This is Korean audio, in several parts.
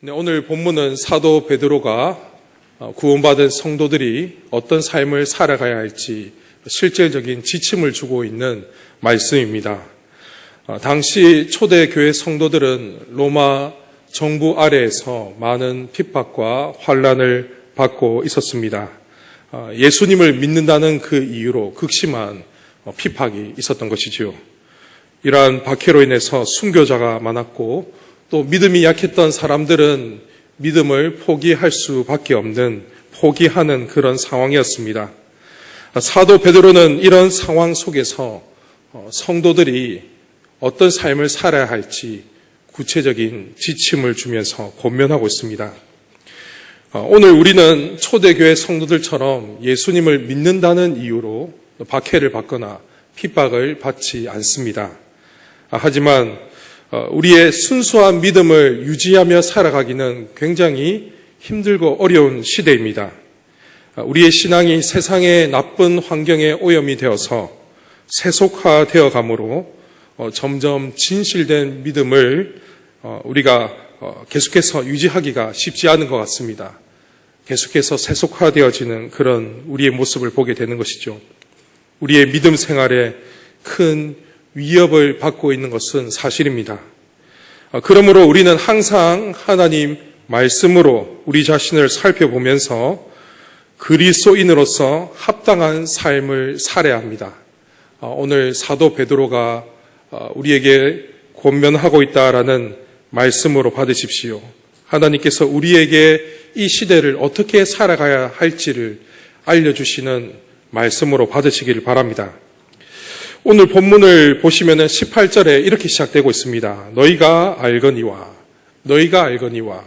네, 오늘 본문은 사도 베드로가 어, 구원받은 성도들이 어떤 삶을 살아가야 할지 실질적인 지침을 주고 있는 말씀입니다. 어, 당시 초대 교회 성도들은 로마 정부 아래에서 많은 핍박과 환란을 받고 있었습니다. 어, 예수님을 믿는다는 그 이유로 극심한 어, 핍박이 있었던 것이지요. 이러한 박해로 인해서 순교자가 많았고 또 믿음이 약했던 사람들은 믿음을 포기할 수밖에 없는 포기하는 그런 상황이었습니다. 사도 베드로는 이런 상황 속에서 어, 성도들이 어떤 삶을 살아야 할지 구체적인 지침을 주면서 권면하고 있습니다. 어, 오늘 우리는 초대교회 성도들처럼 예수님을 믿는다는 이유로 박해를 받거나 핍박을 받지 않습니다. 아, 하지만 어, 우리의 순수한 믿음을 유지하며 살아가기는 굉장히 힘들고 어려운 시대입니다. 아, 우리의 신앙이 세상의 나쁜 환경에 오염이 되어서 세속화되어 가므로 어, 점점 진실된 믿음을 어, 우리가 계속해서 유지하기가 쉽지 않은 것 같습니다. 계속해서 세속화되어지는 그런 우리의 모습을 보게 되는 것이죠. 우리의 믿음 생활에 큰 위협을 받고 있는 것은 사실입니다. 어, 그러므로 우리는 항상 하나님 말씀으로 우리 자신을 살펴보면서 그리스도인으로서 합당한 삶을 살아야 합니다. 어, 오늘 사도 베드로가 어, 우리에게 권면하고 있다라는 말씀으로 받으십시오. 하나님께서 우리에게 이 시대를 어떻게 살아가야 할지를 알려주시는 말씀으로 받으시기를 바랍니다. 오늘 본문을 보시면 18절에 이렇게 시작되고 있습니다. 너희가 알거니와, 너희가 알거니와.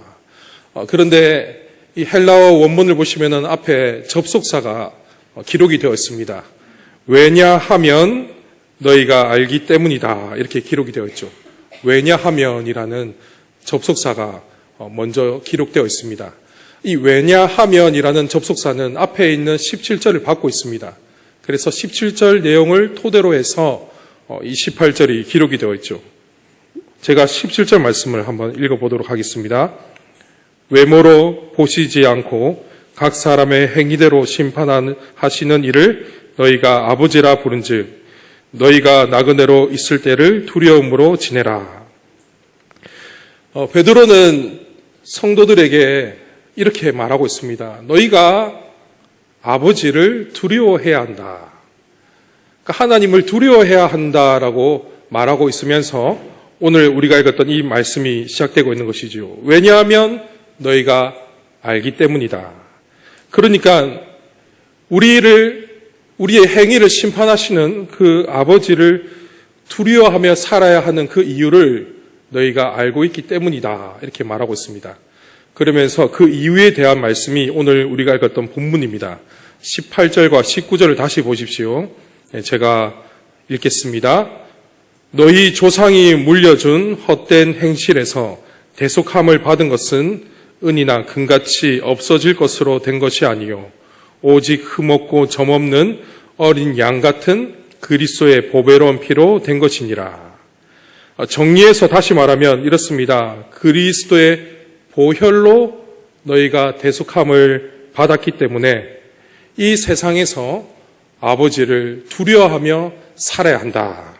어, 그런데 이 헬라어 원문을 보시면 앞에 접속사가 어, 기록이 되어 있습니다. 왜냐하면 너희가 알기 때문이다. 이렇게 기록이 되어 있죠. 왜냐하면이라는 접속사가 어, 먼저 기록되어 있습니다. 이 왜냐하면이라는 접속사는 앞에 있는 17절을 받고 있습니다. 그래서 17절 내용을 토대로 해서 28절이 어, 기록이 되어 있죠. 제가 17절 말씀을 한번 읽어보도록 하겠습니다. 외모로 보시지 않고 각 사람의 행위대로 심판하시는 일을 너희가 아버지라 부른즉 너희가 나그네로 있을 때를 두려움으로 지내라. 어, 베드로는 성도들에게 이렇게 말하고 있습니다. 너희가 아버지를 두려워해야 한다. 그러니까 하나님을 두려워해야 한다라고 말하고 있으면서 오늘 우리가 읽었던 이 말씀이 시작되고 있는 것이지요. 왜냐하면 너희가 알기 때문이다. 그러니까 우리를 우리의 행위를 심판하시는 그 아버지를 두려워하며 살아야 하는 그 이유를 너희가 알고 있기 때문이다. 이렇게 말하고 있습니다. 그러면서 그 이유에 대한 말씀이 오늘 우리가 읽었던 본문입니다. 18절과 19절을 다시 보십시오. 네, 제가 읽겠습니다. 너희 조상이 물려준 헛된 행실에서 대속함을 받은 것은 은이나 금같이 없어질 것으로 된 것이 아니요 오직 흠없고 점없는 어린 양 같은 그리스도의 보배로운 피로 된 것이니라. 정리해서 다시 말하면 이렇습니다. 그리스도의 보혈로 너희가 대속함을 받았기 때문에 이 세상에서 아버지를 두려워하며 살아야 한다.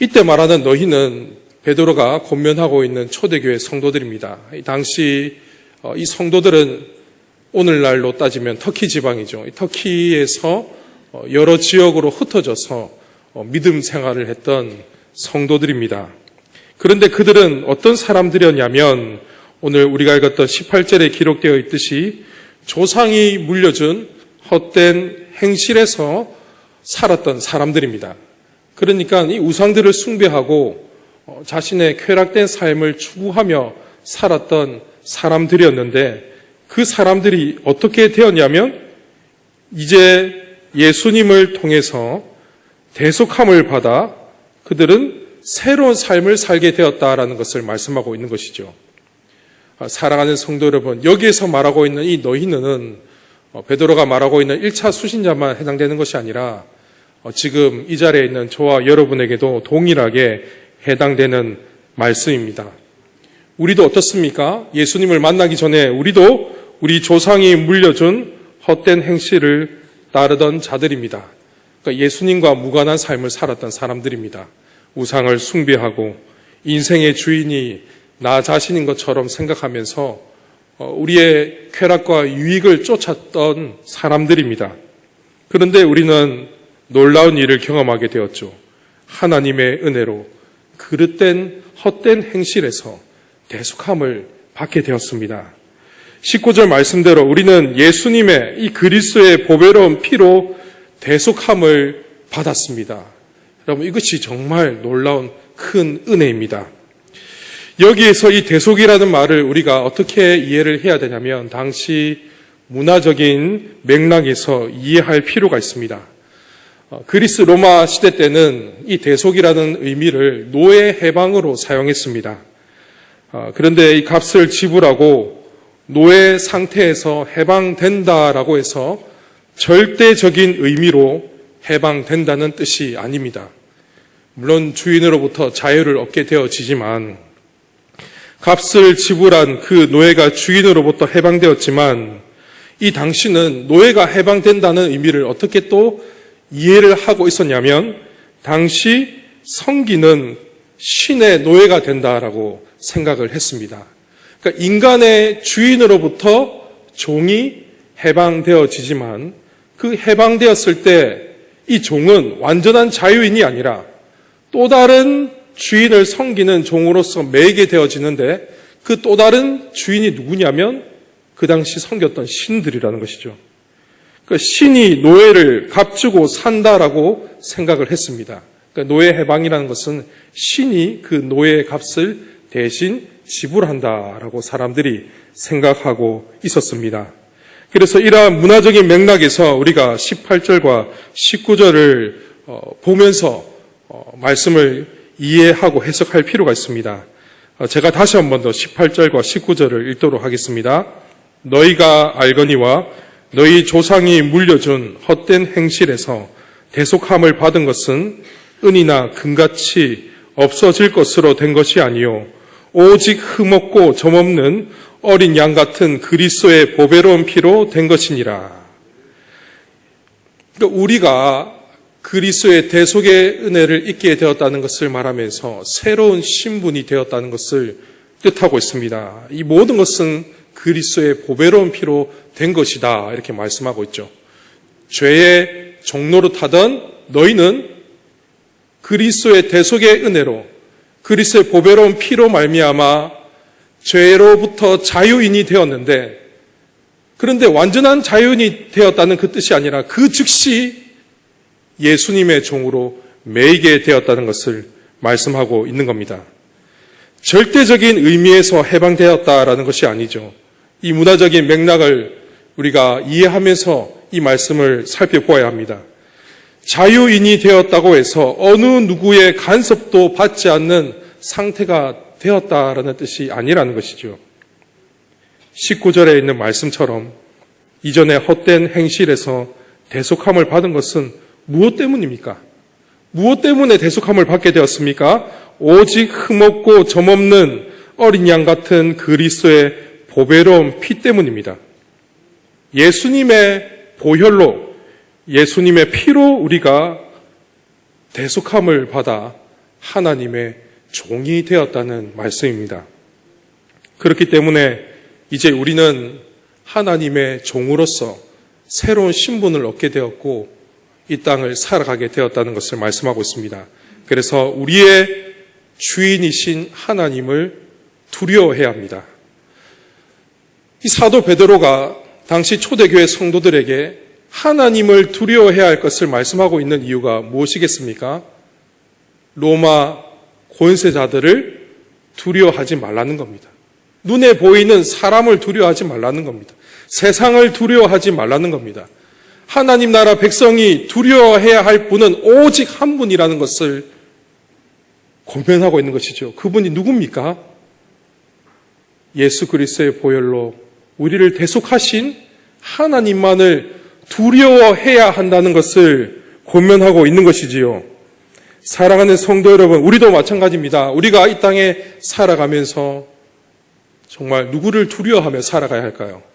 이때 말하는 너희는 베드로가 권면하고 있는 초대교회 성도들입니다. 당시 어, 이 성도들은 오늘날로 따지면 터키 지방이죠. 터키에서 어, 여러 지역으로 흩어져서 어, 믿음 생활을 했던 성도들입니다. 그런데 그들은 어떤 사람들이었냐면 오늘 우리가 읽었던 18절에 기록되어 있듯이 조상이 물려준 헛된 행실에서 살았던 사람들입니다. 그러니까 이 우상들을 숭배하고 어, 자신의 쾌락된 삶을 추구하며 살았던 사람들이었는데 그 사람들이 어떻게 되었냐면 이제 예수님을 통해서 대속함을 받아 그들은 새로운 삶을 살게 되었다라는 것을 말씀하고 있는 것이죠. 아, 사랑하는 성도 여러분, 여기에서 말하고 있는 이 너희는 어, 베드로가 말하고 있는 1차 수신자만 해당되는 것이 아니라 어, 지금 이 자리에 있는 저와 여러분에게도 동일하게 해당되는 말씀입니다. 우리도 어떻습니까? 예수님을 만나기 전에 우리도 우리 조상이 물려준 헛된 행실을 따르던 자들입니다. 그러니까 예수님과 무관한 삶을 살았던 사람들입니다. 우상을 숭배하고 인생의 주인이 나 자신인 것처럼 생각하면서 어, 우리의 쾌락과 유익을 쫓았던 사람들입니다. 그런데 우리는 놀라운 일을 경험하게 되었죠. 하나님의 은혜로 그릇된 헛된 행실에서 대속함을 받게 되었습니다. 19절 말씀대로 우리는 예수님의 이 그리스도의 보배로운 피로 대속함을 받았습니다. 여러분 이것이 정말 놀라운 큰 은혜입니다. 여기에서 이 대속이라는 말을 우리가 어떻게 이해를 해야 되냐면 당시 문화적인 맥락에서 이해할 필요가 있습니다. 어, 그리스 로마 시대 때는 이 대속이라는 의미를 노예 해방으로 사용했습니다. 어, 그런데 이 값을 지불하고 노예 상태에서 해방된다라고 해서 절대적인 의미로 해방된다는 뜻이 아닙니다. 물론 주인으로부터 자유를 얻게 되어지지만 값을 지불한 그 노예가 주인으로부터 해방되었지만 이 당시는 노예가 해방된다는 의미를 어떻게 또 이해를 하고 있었냐면 당시 성기는 신의 노예가 된다라고 생각을 했습니다. 그러니까 인간의 주인으로부터 종이 해방되어지지만 그 해방되었을 때 이 종은 완전한 자유인이 아니라 또 다른 주인을 섬기는 종으로서 매게 되어지는데 그 또 다른 주인이 누구냐면 그 당시 섬겼던 신들이라는 것이죠. 그 신이 노예를 값주고 산다라고 생각을 했습니다. 그러니까 노예 해방이라는 것은 신이 그 노예의 값을 대신 지불한다라고 사람들이 생각하고 있었습니다. 그래서 이러한 문화적인 맥락에서 우리가 18절과 19절을 어, 보면서 어, 말씀을 이해하고 해석할 필요가 있습니다. 어, 제가 다시 한 번 더 18절과 19절을 읽도록 하겠습니다. 너희가 알거니와 너희 조상이 물려준 헛된 행실에서 대속함을 받은 것은 은이나 금같이 없어질 것으로 된 것이 아니요 오직 흠없고 점없는 어린 양 같은 그리스도의 보배로운 피로 된 것이니라. 그러니까 우리가 그리스도의 대속의 은혜를 잊게 되었다는 것을 말하면서 새로운 신분이 되었다는 것을 뜻하고 있습니다. 이 모든 것은 그리스도의 보배로운 피로 된 것이다. 이렇게 말씀하고 있죠. 죄의 종로로 타던 너희는 그리스도의 대속의 은혜로 그리스도의 보배로운 피로 말미암아 죄로부터 자유인이 되었는데 그런데 완전한 자유인이 되었다는 그 뜻이 아니라 그 즉시 예수님의 종으로 매이게 되었다는 것을 말씀하고 있는 겁니다. 절대적인 의미에서 해방되었다라는 것이 아니죠. 이 문화적인 맥락을 우리가 이해하면서 이 말씀을 살펴보아야 합니다. 자유인이 되었다고 해서 어느 누구의 간섭도 받지 않는 상태가 되었다라는 뜻이 아니라는 것이죠. 19절에 있는 말씀처럼 이전에 헛된 행실에서 대속함을 받은 것은 무엇 때문입니까? 무엇 때문에 대속함을 받게 되었습니까? 오직 흠없고 점없는 어린 양 같은 그리스도의 보배로운 피 때문입니다. 예수님의 보혈로 예수님의 피로 우리가 대속함을 받아 하나님의 종이 되었다는 말씀입니다. 그렇기 때문에 이제 우리는 하나님의 종으로서 새로운 신분을 얻게 되었고 이 땅을 살아가게 되었다는 것을 말씀하고 있습니다. 그래서 우리의 주인이신 하나님을 두려워해야 합니다. 이 사도 베드로가 당시 초대교회 성도들에게 하나님을 두려워해야 할 것을 말씀하고 있는 이유가 무엇이겠습니까? 로마 권세자들을 두려워하지 말라는 겁니다. 눈에 보이는 사람을 두려워하지 말라는 겁니다. 세상을 두려워하지 말라는 겁니다. 하나님 나라 백성이 두려워해야 할 분은 오직 한 분이라는 것을 고면하고 있는 것이죠. 그분이 누굽니까? 예수 그리스도의 보혈로 우리를 대속하신 하나님만을 두려워해야 한다는 것을 고면하고 있는 것이지요. 사랑하는 성도 여러분, 우리도 마찬가지입니다. 우리가 이 땅에 살아가면서 정말 누구를 두려워하며 살아가야 할까요?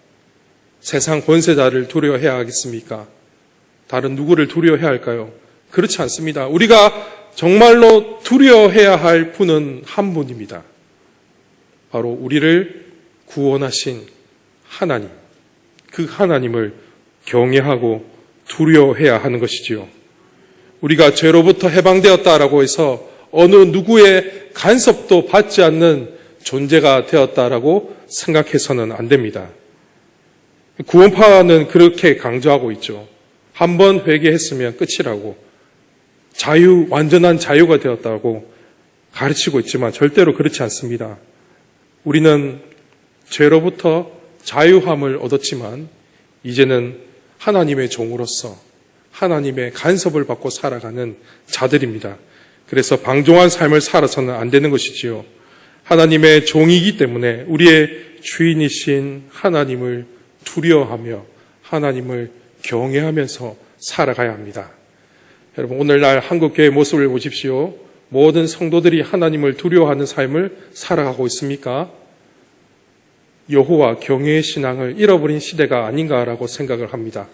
세상 권세자를 두려워해야 하겠습니까? 다른 누구를 두려워해야 할까요? 그렇지 않습니다. 우리가 정말로 두려워해야 할 분은 한 분입니다. 바로 우리를 구원하신 하나님. 그 하나님을 경외하고 두려워해야 하는 것이지요. 우리가 죄로부터 해방되었다라고 해서 어느 누구의 간섭도 받지 않는 존재가 되었다라고 생각해서는 안 됩니다. 구원파는 그렇게 강조하고 있죠. 한 번 회개했으면 끝이라고 자유, 완전한 자유가 되었다고 가르치고 있지만 절대로 그렇지 않습니다. 우리는 죄로부터 자유함을 얻었지만 이제는 하나님의 종으로서 하나님의 간섭을 받고 살아가는 자들입니다. 그래서 방종한 삶을 살아서는 안 되는 것이지요. 하나님의 종이기 때문에 우리의 주인이신 하나님을 두려워하며 하나님을 경외하면서 살아가야 합니다. 여러분, 오늘날 한국교회 모습을 보십시오. 모든 성도들이 하나님을 두려워하는 삶을 살아가고 있습니까? 여호와 경외의 신앙을 잃어버린 시대가 아닌가라고 생각을 합니다.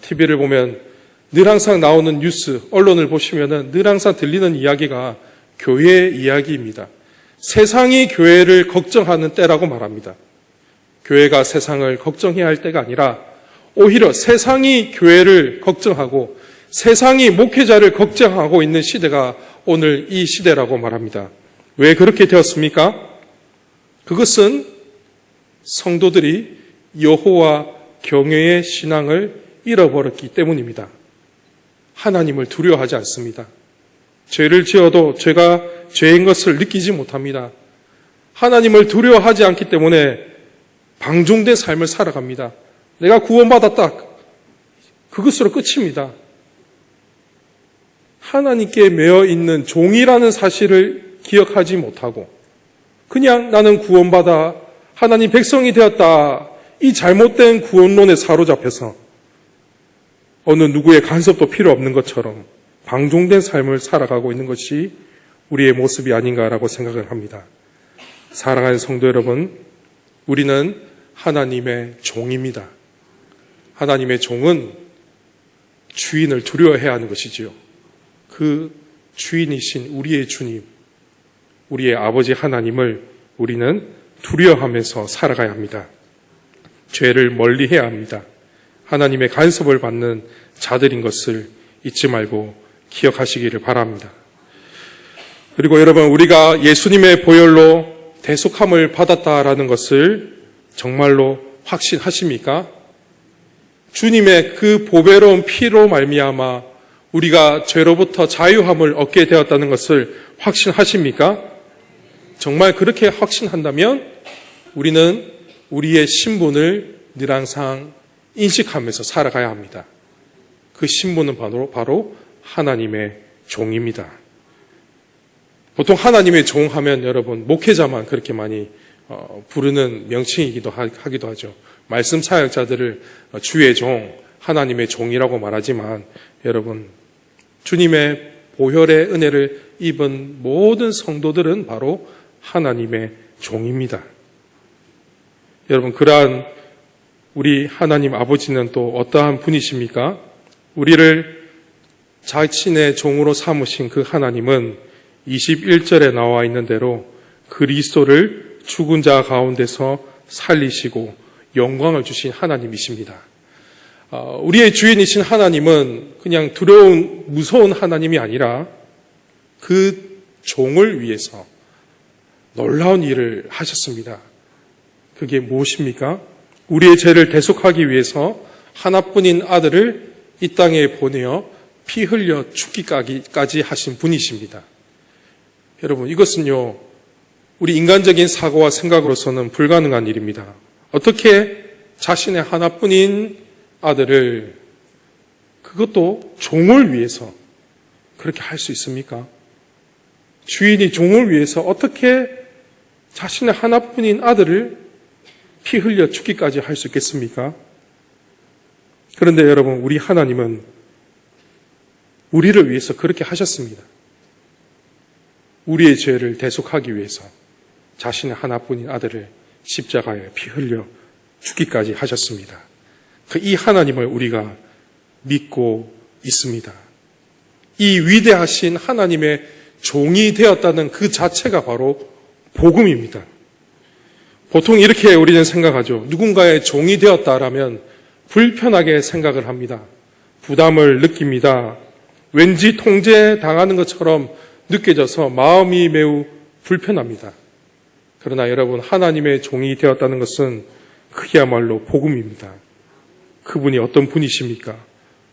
TV를 보면 늘 항상 나오는 뉴스, 언론을 보시면은 늘 항상 들리는 이야기가 교회의 이야기입니다. 세상이 교회를 걱정하는 때라고 말합니다. 교회가 세상을 걱정해야 할 때가 아니라 오히려 세상이 교회를 걱정하고 세상이 목회자를 걱정하고 있는 시대가 오늘 이 시대라고 말합니다. 왜 그렇게 되었습니까? 그것은 성도들이 여호와 경외의 신앙을 잃어버렸기 때문입니다. 하나님을 두려워하지 않습니다. 죄를 지어도 죄가 죄인 것을 느끼지 못합니다. 하나님을 두려워하지 않기 때문에 방종된 삶을 살아갑니다. 내가 구원받았다. 그것으로 끝입니다. 하나님께 매여 있는 종이라는 사실을 기억하지 못하고 그냥 나는 구원받아 하나님 백성이 되었다. 이 잘못된 구원론에 사로잡혀서 어느 누구의 간섭도 필요 없는 것처럼 방종된 삶을 살아가고 있는 것이 우리의 모습이 아닌가라고 생각을 합니다. 사랑하는 성도 여러분, 우리는 하나님의 종입니다. 하나님의 종은 주인을 두려워해야 하는 것이지요. 그 주인이신 우리의 주님, 우리의 아버지 하나님을 우리는 두려워하면서 살아가야 합니다. 죄를 멀리 해야 합니다. 하나님의 간섭을 받는 자들인 것을 잊지 말고 기억하시기를 바랍니다. 그리고 여러분, 우리가 예수님의 보혈로 대속함을 받았다라는 것을 정말로 확신하십니까? 주님의 그 보배로운 피로 말미암아 우리가 죄로부터 자유함을 얻게 되었다는 것을 확신하십니까? 정말 그렇게 확신한다면 우리는 우리의 신분을 늘 항상 인식하면서 살아가야 합니다. 그 신분은 바로, 바로 하나님의 종입니다. 보통 하나님의 종 하면 여러분, 목회자만 그렇게 많이 어, 부르는 명칭이기도 하기도 하죠. 말씀 사역자들을 주의 종, 하나님의 종이라고 말하지만 여러분, 주님의 보혈의 은혜를 입은 모든 성도들은 바로 하나님의 종입니다. 여러분, 그러한 우리 하나님 아버지는 또 어떠한 분이십니까? 우리를 자신의 종으로 삼으신 그 하나님은 21절에 나와 있는 대로 그리스도를 죽은 자 가운데서 살리시고 영광을 주신 하나님이십니다. 어, 우리의 주인이신 하나님은 그냥 두려운, 무서운 하나님이 아니라 그 종을 위해서 놀라운 일을 하셨습니다. 그게 무엇입니까? 우리의 죄를 대속하기 위해서 하나뿐인 아들을 이 땅에 보내어 피 흘려 죽기까지 하신 분이십니다. 여러분, 이것은요, 우리 인간적인 사고와 생각으로서는 불가능한 일입니다. 어떻게 자신의 하나뿐인 아들을 그것도 종을 위해서 그렇게 할 수 있습니까? 주인이 종을 위해서 어떻게 자신의 하나뿐인 아들을 피 흘려 죽기까지 할 수 있겠습니까? 그런데 여러분, 우리 하나님은 우리를 위해서 그렇게 하셨습니다. 우리의 죄를 대속하기 위해서 자신의 하나뿐인 아들을 십자가에 피 흘려 죽기까지 하셨습니다. 그 이 하나님을 우리가 믿고 있습니다. 이 위대하신 하나님의 종이 되었다는 그 자체가 바로 복음입니다. 보통 이렇게 우리는 생각하죠. 누군가의 종이 되었다라면 불편하게 생각을 합니다. 부담을 느낍니다. 왠지 통제당하는 것처럼 느껴져서 마음이 매우 불편합니다. 그러나 여러분, 하나님의 종이 되었다는 것은 그야말로 복음입니다. 그분이 어떤 분이십니까?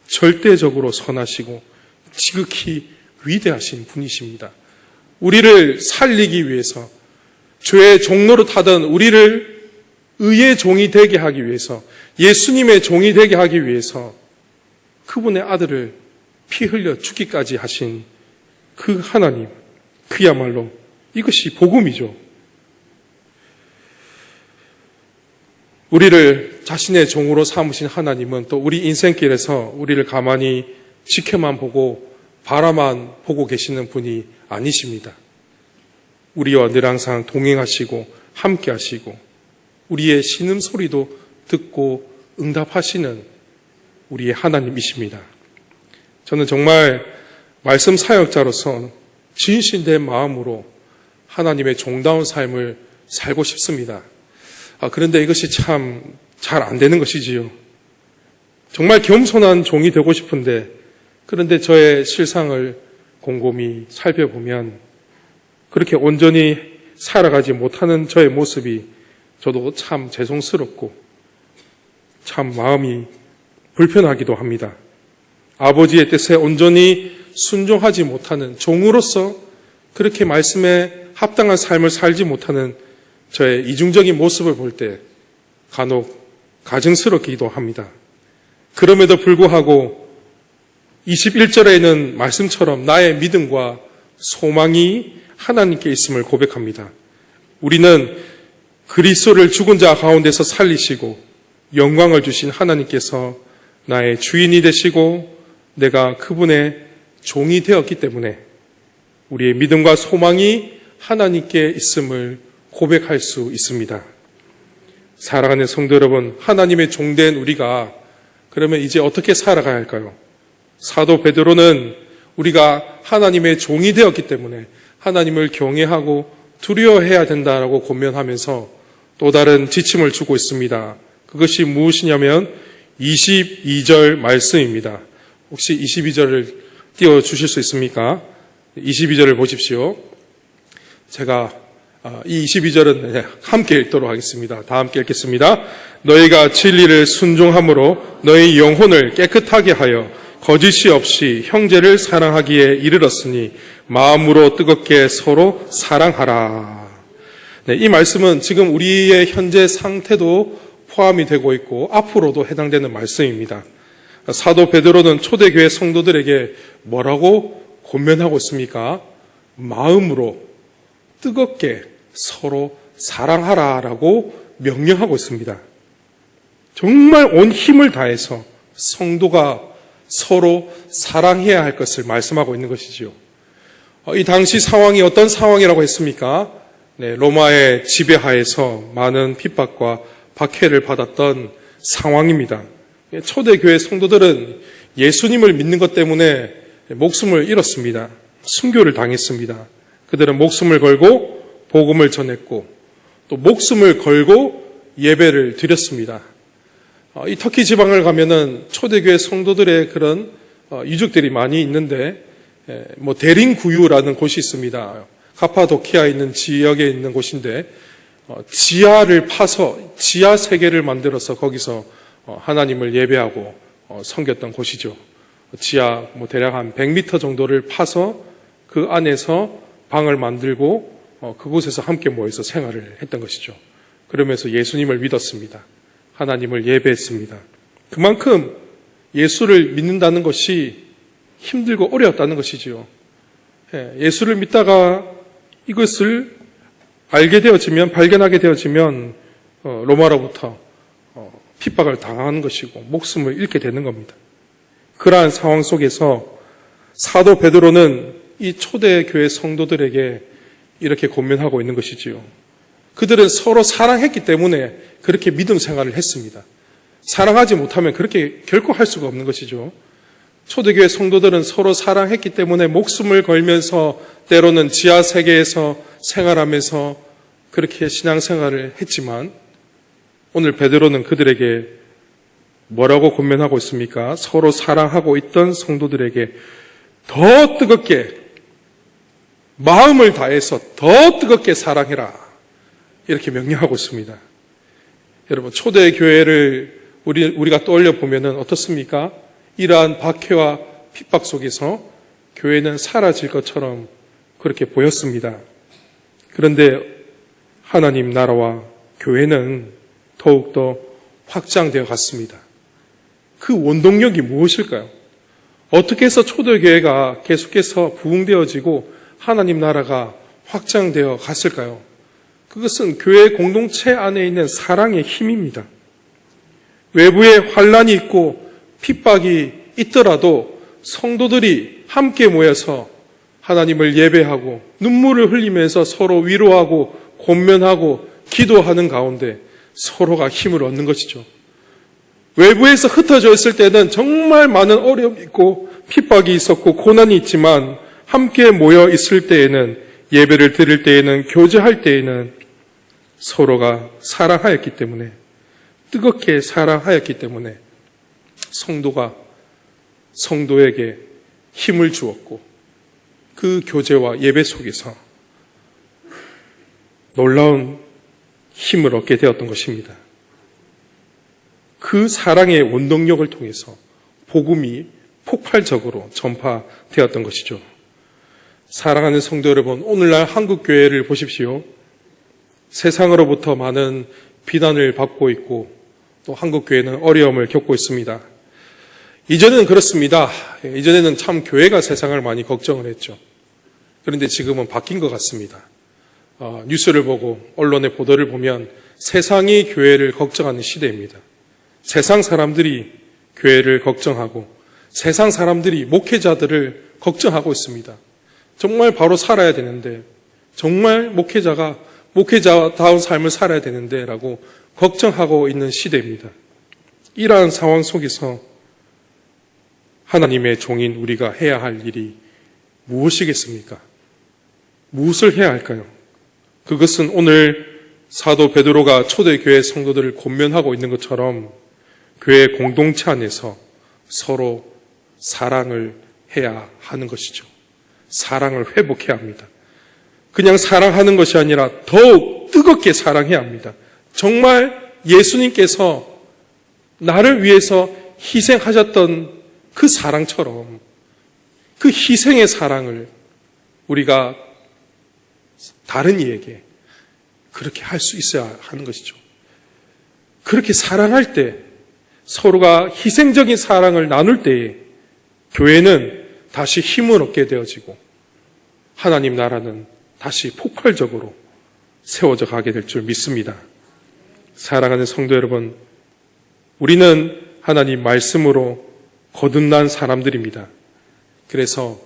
절대적으로 선하시고 지극히 위대하신 분이십니다. 우리를 살리기 위해서 죄의 종로로 타던 우리를 의의 종이 되게 하기 위해서 예수님의 종이 되게 하기 위해서 그분의 아들을 피 흘려 죽기까지 하신 그 하나님, 그야말로 이것이 복음이죠. 우리를 자신의 종으로 삼으신 하나님은 또 우리 인생길에서 우리를 가만히 지켜만 보고 바라만 보고 계시는 분이 아니십니다. 우리와 늘 항상 동행하시고 함께 하시고 우리의 신음 소리도 듣고 응답하시는 우리의 하나님이십니다. 저는 정말 말씀 사역자로서 진실된 마음으로 하나님의 종다운 삶을 살고 싶습니다. 아, 그런데 이것이 참 잘 안 되는 것이지요. 정말 겸손한 종이 되고 싶은데 그런데 저의 실상을 곰곰이 살펴보면 그렇게 온전히 살아가지 못하는 저의 모습이 저도 참 죄송스럽고 참 마음이 불편하기도 합니다. 아버지의 뜻에 온전히 순종하지 못하는 종으로서 그렇게 말씀에 합당한 삶을 살지 못하는 저의 이중적인 모습을 볼 때 간혹 가증스럽기도 합니다. 그럼에도 불구하고 21절에는 말씀처럼 나의 믿음과 소망이 하나님께 있음을 고백합니다. 우리는 그리스도를 죽은 자 가운데서 살리시고 영광을 주신 하나님께서 나의 주인이 되시고 내가 그분의 종이 되었기 때문에 우리의 믿음과 소망이 하나님께 있음을 고백할 수 있습니다. 사랑하는 성도 여러분, 하나님의 종된 우리가 그러면 이제 어떻게 살아가야 할까요? 사도 베드로는 우리가 하나님의 종이 되었기 때문에 하나님을 경외하고 두려워해야 된다라고 권면하면서 또 다른 지침을 주고 있습니다. 그것이 무엇이냐면 22절 말씀입니다. 혹시 22절을 띄워 주실 수 있습니까? 22절을 보십시오. 제가 아, 이 22절은 함께 읽도록 하겠습니다. 다 함께 읽겠습니다. 너희가 진리를 순종함으로 너희 영혼을 깨끗하게 하여 거짓이 없이 형제를 사랑하기에 이르렀으니 마음으로 뜨겁게 서로 사랑하라. 네, 이 말씀은 지금 우리의 현재 상태도 포함이 되고 있고 앞으로도 해당되는 말씀입니다. 사도 베드로는 초대교회 성도들에게 뭐라고 권면하고 있습니까? 마음으로 뜨겁게 서로 사랑하라라고 명령하고 있습니다. 정말 온 힘을 다해서 성도가 서로 사랑해야 할 것을 말씀하고 있는 것이지요. 어, 이 당시 상황이 어떤 상황이라고 했습니까? 네, 로마의 지배하에서 많은 핍박과 박해를 받았던 상황입니다. 초대교회 성도들은 예수님을 믿는 것 때문에 목숨을 잃었습니다. 순교를 당했습니다. 그들은 목숨을 걸고 복음을 전했고 또 목숨을 걸고 예배를 드렸습니다. 어, 이 터키 지방을 가면은 초대교회 성도들의 그런 어, 유적들이 많이 있는데 뭐 데링구유라는 곳이 있습니다. 카파도키아에 있는 지역에 있는 곳인데 어, 지하를 파서 지하 세계를 만들어서 거기서 하나님을 예배하고 섬겼던 곳이죠. 지하 뭐 대략 한 100m 정도를 파서 그 안에서 방을 만들고 어, 그곳에서 함께 모여서 생활을 했던 것이죠. 그러면서 예수님을 믿었습니다. 하나님을 예배했습니다. 그만큼 예수를 믿는다는 것이 힘들고 어려웠다는 것이지요. 예, 예수를 믿다가 이것을 알게 되어지면, 발견하게 되어지면, 어, 로마로부터 어, 핍박을 당하는 것이고, 목숨을 잃게 되는 겁니다. 그러한 상황 속에서 사도 베드로는 이 초대 교회 성도들에게 이렇게 고민하고 있는 것이지요. 그들은 서로 사랑했기 때문에 그렇게 믿음 생활을 했습니다. 사랑하지 못하면 그렇게 결코 할 수가 없는 것이죠. 초대교회 성도들은 서로 사랑했기 때문에 목숨을 걸면서 때로는 지하 세계에서 생활하면서 그렇게 신앙 생활을 했지만 오늘 베드로는 그들에게 뭐라고 권면하고 있습니까? 서로 사랑하고 있던 성도들에게 더 뜨겁게 마음을 다해서 더 뜨겁게 사랑해라. 이렇게 명령하고 있습니다. 여러분, 초대 교회를 우리, 우리가 떠올려 보면은 어떻습니까? 이러한 박해와 핍박 속에서 교회는 사라질 것처럼 그렇게 보였습니다. 그런데 하나님 나라와 교회는 더욱더 확장되어 갔습니다. 그 원동력이 무엇일까요? 어떻게 해서 초대교회가 계속해서 부흥되어지고 하나님 나라가 확장되어 갔을까요? 그것은 교회 공동체 안에 있는 사랑의 힘입니다. 외부에 환란이 있고 핍박이 있더라도 성도들이 함께 모여서 하나님을 예배하고 눈물을 흘리면서 서로 위로하고 권면하고 기도하는 가운데 서로가 힘을 얻는 것이죠. 외부에서 흩어져 있을 때는 정말 많은 어려움이 있고 핍박이 있었고 고난이 있지만 함께 모여 있을 때에는 예배를 드릴 때에는 교제할 때에는 서로가 사랑하였기 때문에 뜨겁게 사랑하였기 때문에 성도가 성도에게 힘을 주었고 그 교제와 예배 속에서 놀라운 힘을 얻게 되었던 것입니다. 그 사랑의 원동력을 통해서 복음이 폭발적으로 전파되었던 것이죠. 사랑하는 성도 여러분, 오늘날 한국 교회를 보십시오. 세상으로부터 많은 비난을 받고 있고 또 한국 교회는 어려움을 겪고 있습니다. 이전에는 그렇습니다. 이전에는 참 교회가 세상을 많이 걱정을 했죠. 그런데 지금은 바뀐 것 같습니다. 어, 뉴스를 보고 언론의 보도를 보면 세상이 교회를 걱정하는 시대입니다. 세상 사람들이 교회를 걱정하고 세상 사람들이 목회자들을 걱정하고 있습니다. 정말 바로 살아야 되는데 정말 목회자가 목회자다운 삶을 살아야 되는데 라고 걱정하고 있는 시대입니다. 이러한 상황 속에서 하나님의 종인 우리가 해야 할 일이 무엇이겠습니까? 무엇을 해야 할까요? 그것은 오늘 사도 베드로가 초대교회 성도들을 권면하고 있는 것처럼 교회 공동체 안에서 서로 사랑을 해야 하는 것이죠. 사랑을 회복해야 합니다. 그냥 사랑하는 것이 아니라 더욱 뜨겁게 사랑해야 합니다. 정말 예수님께서 나를 위해서 희생하셨던 그 사랑처럼 그 희생의 사랑을 우리가 다른 이에게 그렇게 할 수 있어야 하는 것이죠. 그렇게 사랑할 때 서로가 희생적인 사랑을 나눌 때에 교회는 다시 힘을 얻게 되어지고 하나님 나라는 다시 폭발적으로 세워져 가게 될 줄 믿습니다. 사랑하는 성도 여러분, 우리는 하나님 말씀으로 거듭난 사람들입니다. 그래서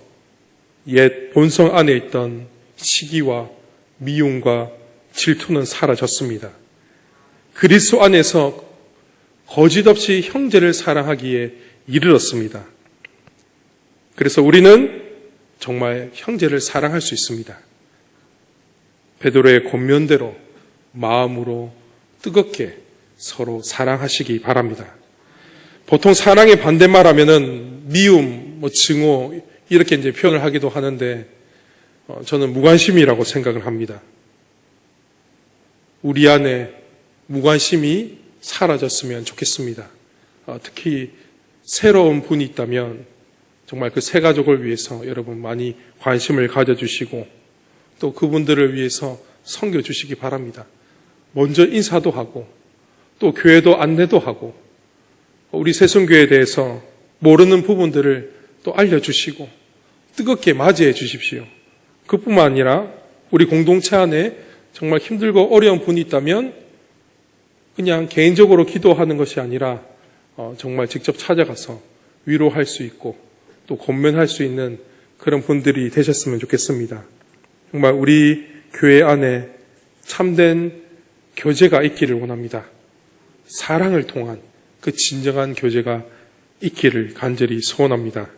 옛 본성 안에 있던 시기와 미움과 질투는 사라졌습니다. 그리스도 안에서 거짓 없이 형제를 사랑하기에 이르렀습니다. 그래서 우리는 정말 형제를 사랑할 수 있습니다. 베드로의 권면대로 마음으로 뜨겁게 서로 사랑하시기 바랍니다. 보통 사랑의 반대말 하면은 미움, 뭐 증오 이렇게 이제 표현을 하기도 하는데 어, 저는 무관심이라고 생각을 합니다. 우리 안에 무관심이 사라졌으면 좋겠습니다. 어, 특히 새로운 분이 있다면 정말 그새 가족을 위해서 여러분 많이 관심을 가져주시고 또 그분들을 위해서 섬겨 주시기 바랍니다. 먼저 인사도 하고 또 교회도 안내도 하고 우리 새순교에 대해서 모르는 부분들을 또 알려주시고 뜨겁게 맞이해 주십시오. 그뿐만 아니라 우리 공동체 안에 정말 힘들고 어려운 분이 있다면 그냥 개인적으로 기도하는 것이 아니라 어, 정말 직접 찾아가서 위로할 수 있고 또 권면할 수 있는 그런 분들이 되셨으면 좋겠습니다. 정말 우리 교회 안에 참된 교제가 있기를 원합니다. 사랑을 통한 그 진정한 교제가 있기를 간절히 소원합니다.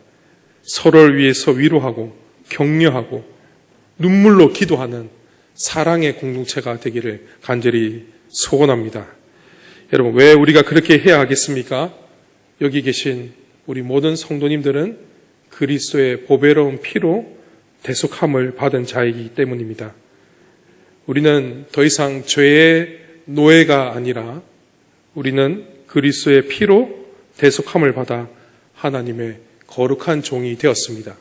서로를 위해서 위로하고 격려하고 눈물로 기도하는 사랑의 공동체가 되기를 간절히 소원합니다. 여러분, 왜 우리가 그렇게 해야 하겠습니까? 여기 계신 우리 모든 성도님들은 그리스도의 보배로운 피로 대속함을 받은 자이기 때문입니다. 우리는 더 이상 죄의 노예가 아니라 우리는 그리스도의 피로 대속함을 받아 하나님의 거룩한 종이 되었습니다.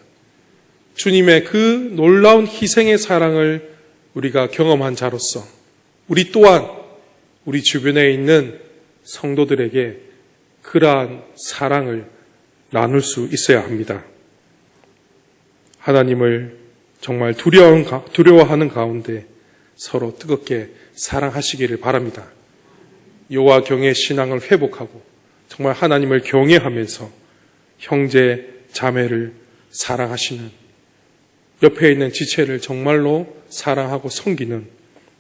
주님의 그 놀라운 희생의 사랑을 우리가 경험한 자로서 우리 또한 우리 주변에 있는 성도들에게 그러한 사랑을 나눌 수 있어야 합니다. 하나님을 정말 두려워하는 가운데 서로 뜨겁게 사랑하시기를 바랍니다. 요와 경의 신앙을 회복하고 정말 하나님을 경외하면서 형제 자매를 사랑하시는 옆에 있는 지체를 정말로 사랑하고 섬기는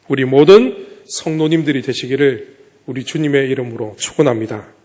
우리 모든 성도님들이 되시기를 우리 주님의 이름으로 축원합니다.